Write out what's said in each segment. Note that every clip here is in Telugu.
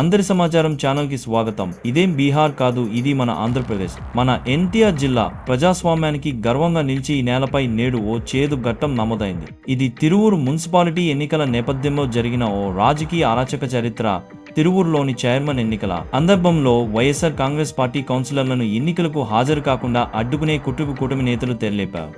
అందరి సమాచారం ఛానల్కి స్వాగతం. ఇదేం బీహార్ కాదు ఇది మన ఆంధ్రప్రదేశ్. మన ఎన్టీఆర్ జిల్లా ప్రజాస్వామ్యానికి గర్వంగా నిలిచి ఈ నేలపై నేడు ఓ చేదు ఘట్టం నమోదైంది. ఇది తిరువూరు మున్సిపాలిటీ ఎన్నికల నేపథ్యంలో జరిగిన ఓ రాజకీయ అరాచక చరిత్ర తిరువూరులోని చైర్మన్ ఎన్నికల సందర్భంలో వైఎస్ఆర్ కాంగ్రెస్ పార్టీ కౌన్సిలర్లను ఎన్నికలకు హాజరు కాకుండా అడ్డుకునే కుటుంబ కూటమి నేతలు తెరలేపారు.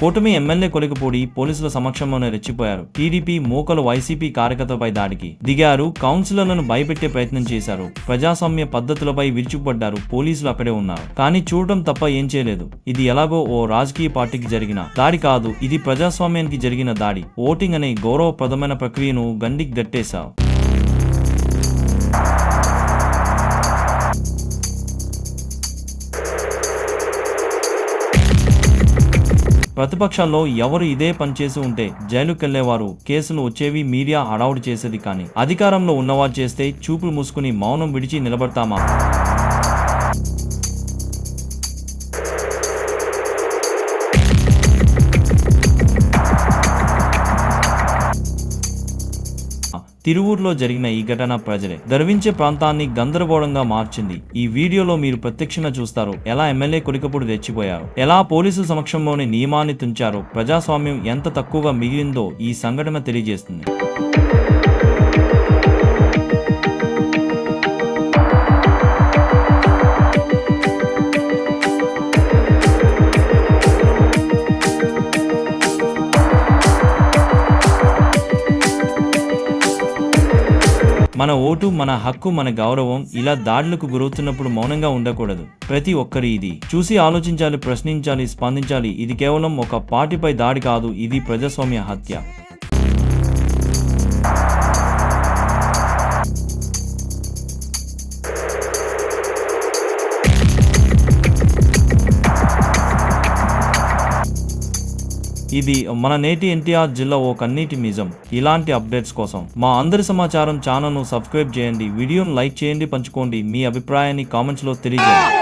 కూటమి ఎమ్మెల్యే కొలికపూడి పోలీసుల సమక్షంలోనే రెచ్చిపోయారు. టీడీపీ మూకలు వైసీపీ కార్యకర్తపై దాడికి దిగారు కౌన్సిలర్లను భయపెట్టే ప్రయత్నం చేశారు. ప్రజాస్వామ్య పద్ధతులపై విరుచుకుపడ్డారు పోలీసులు అక్కడే ఉన్నారు. కానీ చూడటం తప్ప ఏం చేయలేదు. ఇది ఎలాగో ఓ రాజకీయ పార్టీకి జరిగిన దాడి కాదు ఇది ప్రజాస్వామ్యానికి జరిగిన దాడి. ఓటింగ్ అనే గౌరవప్రదమైన ప్రక్రియను గండికి గట్టేశారు ప్రతిపక్షాల్లో ఎవరు ఇదే పనిచేసి ఉంటే జైలుకెళ్ళేవారు కేసులు వచ్చేవి మీడియా హడావుడి చేసేది కానీ అధికారంలో ఉన్నవారు చేస్తే చూపులు మూసుకుని మౌనం విడిచి నిలబడతామా? తిరువూరులో జరిగిన ఈ ఘటన ప్రజలే. గర్వించే ప్రాంతాన్ని గందరగోళంగా మార్చింది. ఈ వీడియోలో మీరు ప్రత్యక్షంగా చూస్తారు ఎలా ఎమ్మెల్యే కొలికపూడి రెచ్చిపోయారు ఎలా పోలీసుల సమక్షంలోని నియమాన్ని తుంచారో ప్రజాస్వామ్యం ఎంత తక్కువగా మిగిలిందో ఈ సంఘటన తెలియజేస్తుంది. మన ఓటు మన హక్కు మన గౌరవం ఇలా దాడులకు గురవుతున్నప్పుడు మౌనంగా ఉండకూడదు. ప్రతి ఒక్కరి ఇది. చూసి ఆలోచించాలి ప్రశ్నించాలి స్పందించాలి. ఇది కేవలం ఒక పార్టీపై దాడి కాదు ఇది ప్రజాస్వామ్య హత్య. ఇది మన నేటి ఎన్టీఆర్ జిల్లా ఓ కన్నీటి నిజం. ఇలాంటి అప్డేట్స్ కోసం మా అందరి సమాచారం ఛానల్ను సబ్స్క్రైబ్ చేయండి వీడియోను లైక్ చేయండి పంచుకోండి. మీ అభిప్రాయాన్ని కామెంట్స్లో తెలియజేయండి.